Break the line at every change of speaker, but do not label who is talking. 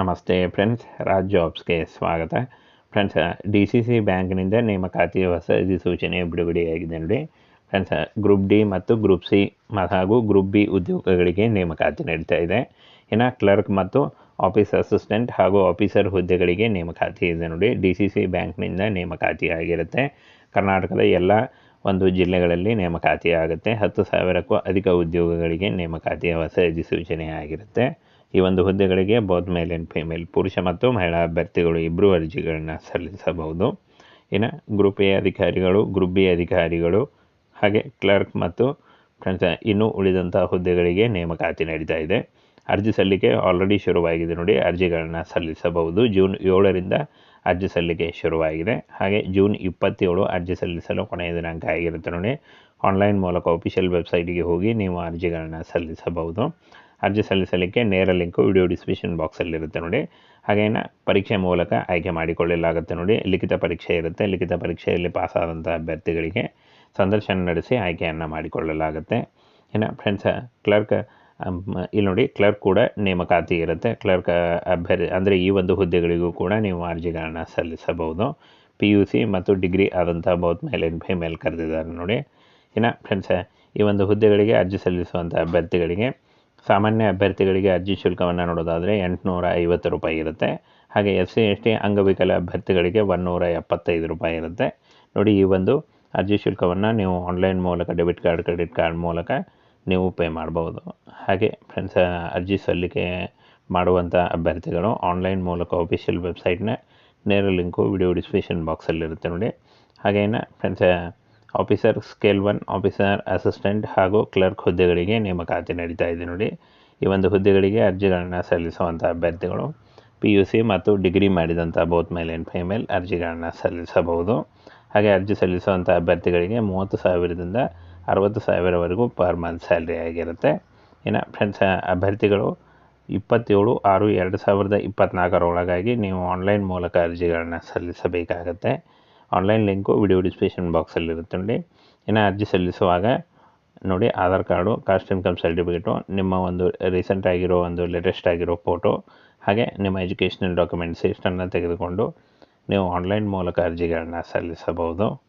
ನಮಸ್ತೆ ಫ್ರೆಂಡ್ಸ್, ರಾಜ್ ಜಾಬ್ಸ್ಗೆ ಸ್ವಾಗತ. Friends, D C C ಬ್ಯಾಂಕ್ನಿಂದ ನೇಮಕಾತಿ ಹೊಸ ಅಧಿಸೂಚನೆ ಬಿಡುಗಡೆಯಾಗಿದೆ ನೋಡಿ. ಫ್ರೆಂಡ್ಸ್, ಗ್ರೂಪ್ ಡಿ ಮತ್ತು ಗ್ರೂಪ್ ಸಿ ಹಾಗೂ ಗ್ರೂಪ್ ಬಿ ಉದ್ಯೋಗಗಳಿಗೆ ನೇಮಕಾತಿ ನಡೀತಾ ಇದೆ. ಇನ್ನು ಕ್ಲರ್ಕ್ ಮತ್ತು ಆಫೀಸ್ ಅಸಿಸ್ಟೆಂಟ್ ಹಾಗೂ ಆಫೀಸರ್ ಹುದ್ದೆಗಳಿಗೆ ನೇಮಕಾತಿ ಇದೆ ನೋಡಿ. ಡಿ ಸಿ ಸಿ ಬ್ಯಾಂಕ್ನಿಂದ ನೇಮಕಾತಿ ಆಗಿರುತ್ತೆ. ಕರ್ನಾಟಕದ ಎಲ್ಲ ಒಂದು ಜಿಲ್ಲೆಗಳಲ್ಲಿ ನೇಮಕಾತಿ ಆಗುತ್ತೆ. ಹತ್ತು ಸಾವಿರಕ್ಕೂ ಅಧಿಕ ಉದ್ಯೋಗಗಳಿಗೆ ನೇಮಕಾತಿಯ ಹೊಸ ಅಧಿಸೂಚನೆ ಆಗಿರುತ್ತೆ. ಈ ಒಂದು ಹುದ್ದೆಗಳಿಗೆ ಬೋತ್ ಮೇಲ್ ಆ್ಯಂಡ್ ಫಿಮೇಲ್ ಪುರುಷ ಮತ್ತು ಮಹಿಳಾ ಅಭ್ಯರ್ಥಿಗಳು ಇಬ್ಬರು ಅರ್ಜಿಗಳನ್ನು ಸಲ್ಲಿಸಬಹುದು. ಇನ್ನು ಗ್ರೂಪ್ ಎ ಅಧಿಕಾರಿಗಳು ಗ್ರೂಪ್ ಬಿ ಅಧಿಕಾರಿಗಳು, ಹಾಗೆ ಕ್ಲರ್ಕ್ ಮತ್ತು ಫ್ರೆಂಡ್ಸ್ ಇನ್ನೂ ಉಳಿದಂಥ ಹುದ್ದೆಗಳಿಗೆ ನೇಮಕಾತಿ ನಡೀತಾ ಇದೆ. ಅರ್ಜಿ ಸಲ್ಲಿಕೆ ಆಲ್ರೆಡಿ ಶುರುವಾಗಿದೆ ನೋಡಿ, ಅರ್ಜಿಗಳನ್ನು ಸಲ್ಲಿಸಬಹುದು. ಜೂನ್ ಏಳರಿಂದ ಅರ್ಜಿ ಸಲ್ಲಿಕೆ ಶುರುವಾಗಿದೆ. ಹಾಗೆ ಜೂನ್ ಇಪ್ಪತ್ತೇಳು ಅರ್ಜಿ ಸಲ್ಲಿಸಲು ಕೊನೆಯ ದಿನಾಂಕ ಆಗಿರುತ್ತೆ ನೋಡಿ. ಆನ್ಲೈನ್ ಮೂಲಕ ಅಫಿಷಿಯಲ್ ವೆಬ್ಸೈಟಿಗೆ ಹೋಗಿ ನೀವು ಅರ್ಜಿಗಳನ್ನು ಸಲ್ಲಿಸಬಹುದು. ಅರ್ಜಿ ಸಲ್ಲಿಸಲಿಕ್ಕೆ ನೇರ ಲಿಂಕು ವಿಡಿಯೋ ಡಿಸ್ಕ್ರಿಪ್ಷನ್ ಬಾಕ್ಸಲ್ಲಿರುತ್ತೆ ನೋಡಿ. ಹಾಗೇನ ಪರೀಕ್ಷೆ ಮೂಲಕ ಆಯ್ಕೆ ಮಾಡಿಕೊಳ್ಳಲಾಗುತ್ತೆ ನೋಡಿ. ಲಿಖಿತ ಪರೀಕ್ಷೆ ಇರುತ್ತೆ. ಲಿಖಿತ ಪರೀಕ್ಷೆಯಲ್ಲಿ ಪಾಸಾದಂಥ ಅಭ್ಯರ್ಥಿಗಳಿಗೆ ಸಂದರ್ಶನ ನಡೆಸಿ ಆಯ್ಕೆಯನ್ನು ಮಾಡಿಕೊಳ್ಳಲಾಗುತ್ತೆ. ಇನ್ನು ಫ್ರೆಂಡ್ಸ್ ಕ್ಲರ್ಕ್ ಇಲ್ಲಿ ನೋಡಿ ಕ್ಲರ್ಕ್ ಕೂಡ ನೇಮಕಾತಿ ಇರುತ್ತೆ. ಕ್ಲರ್ಕ್ ಅಭ್ಯರ್ಥಿ ಅಂದರೆ ಈ ಒಂದು ಹುದ್ದೆಗಳಿಗೂ ಕೂಡ ನೀವು ಅರ್ಜಿಗಳನ್ನು ಸಲ್ಲಿಸಬಹುದು. ಪಿ ಯು ಸಿ ಮತ್ತು ಡಿಗ್ರಿ ಆದಂಥ ಬೌತ್ ಮೇಲೆ ಫಿಮೇಲ್ ಕರೆದಿದ್ದಾರೆ ನೋಡಿ. ಇನ್ನು ಫ್ರೆಂಡ್ಸ್ ಈ ಒಂದು ಹುದ್ದೆಗಳಿಗೆ ಅರ್ಜಿ ಸಲ್ಲಿಸುವಂಥ ಅಭ್ಯರ್ಥಿಗಳಿಗೆ ಸಾಮಾನ್ಯ ಅಭ್ಯರ್ಥಿಗಳಿಗೆ ಅರ್ಜಿ ಶುಲ್ಕವನ್ನು ನೋಡೋದಾದರೆ ಎಂಟುನೂರ ಐವತ್ತು ರೂಪಾಯಿ ಇರುತ್ತೆ. ಹಾಗೆ ಎಸ್ ಸಿ ಎಸ್ ಟಿ ಅಂಗವಿಕಲ ಅಭ್ಯರ್ಥಿಗಳಿಗೆ ಒನ್ನೂರ ಎಪ್ಪತ್ತೈದು ರೂಪಾಯಿ ಇರುತ್ತೆ. ನೋಡಿ ಈ ಒಂದು ಅರ್ಜಿ ಶುಲ್ಕವನ್ನು ನೀವು ಆನ್ಲೈನ್ ಮೂಲಕ, ಡೆಬಿಟ್ ಕಾರ್ಡ್, ಕ್ರೆಡಿಟ್ ಕಾರ್ಡ್ ಮೂಲಕ ನೀವು ಪೇ ಮಾಡ್ಬೋದು. ಹಾಗೆ ಫ್ರೆಂಡ್ಸ್, ಅರ್ಜಿ ಸಲ್ಲಿಕೆ ಮಾಡುವಂಥ ಅಭ್ಯರ್ಥಿಗಳು ಆನ್ಲೈನ್ ಮೂಲಕ ಅಫಿಷಿಯಲ್ ವೆಬ್ಸೈಟ್ನ ನೇರ ಲಿಂಕು ವಿಡಿಯೋ ಡಿಸ್ಕ್ರಿಪ್ಷನ್ ಬಾಕ್ಸಲ್ಲಿರುತ್ತೆ ನೋಡಿ. ಹಾಗೇನ friends officer scale one officer assistant ಹಾಗೂ ಕ್ಲರ್ಕ್ ಹುದ್ದೆಗಳಿಗೆ ನೇಮಕಾತಿ ನಡೀತಾ ಇದೆ ನೋಡಿ. ಈ ಒಂದು ಹುದ್ದೆಗಳಿಗೆ ಅರ್ಜಿಗಳನ್ನು ಸಲ್ಲಿಸುವಂಥ ಅಭ್ಯರ್ಥಿಗಳು ಪಿ ಯು ಸಿ ಮತ್ತು ಡಿಗ್ರಿ ಮಾಡಿದಂಥ ಬೋತ್ ಮೇಲ್ ಆ್ಯಂಡ್ ಫೀಮೇಲ್ ಅರ್ಜಿಗಳನ್ನು ಸಲ್ಲಿಸಬಹುದು. ಹಾಗೆ ಅರ್ಜಿ ಸಲ್ಲಿಸುವಂಥ ಅಭ್ಯರ್ಥಿಗಳಿಗೆ ಮೂವತ್ತು ಸಾವಿರದಿಂದ ಅರವತ್ತು ಸಾವಿರವರೆಗೂ ಪರ್ ಮಂತ್ ಸ್ಯಾಲ್ರಿ ಆಗಿರುತ್ತೆ. ಇನ್ನು ಫ್ರೆಂಡ್ಸ್ ಅಭ್ಯರ್ಥಿಗಳು ಇಪ್ಪತ್ತೇಳು ಆರು ಎರಡು ಸಾವಿರದ ಇಪ್ಪತ್ತ್ನಾಲ್ಕರೊಳಗಾಗಿ ನೀವು ಆನ್ಲೈನ್ ಮೂಲಕ ಅರ್ಜಿಗಳನ್ನು ಸಲ್ಲಿಸಬೇಕಾಗತ್ತೆ. ಆನ್ಲೈನ್ ಲಿಂಕು ವಿಡಿಯೋ ಡಿಸ್ಕ್ರಿಪ್ಷನ್ ಬಾಕ್ಸಲ್ಲಿರುತ್ತೆ ನೋಡಿ. ಇನ್ನು ಅರ್ಜಿ ಸಲ್ಲಿಸುವಾಗ ನೋಡಿ Aadhaar card caste income certificate ನಿಮ್ಮ ಒಂದು ರೀಸೆಂಟ್ ಆಗಿರೋ ಒಂದು ಲೇಟೆಸ್ಟ್ ಆಗಿರೋ ಫೋಟೋ ಹಾಗೆ ನಿಮ್ಮ ಎಜುಕೇಷನಲ್ ಡಾಕ್ಯುಮೆಂಟ್ಸ್ ಇಷ್ಟನ್ನು ತೆಗೆದುಕೊಂಡು ನೀವು ಆನ್ಲೈನ್ ಮೂಲಕ ಅರ್ಜಿಗಳನ್ನ ಸಲ್ಲಿಸಬಹುದು.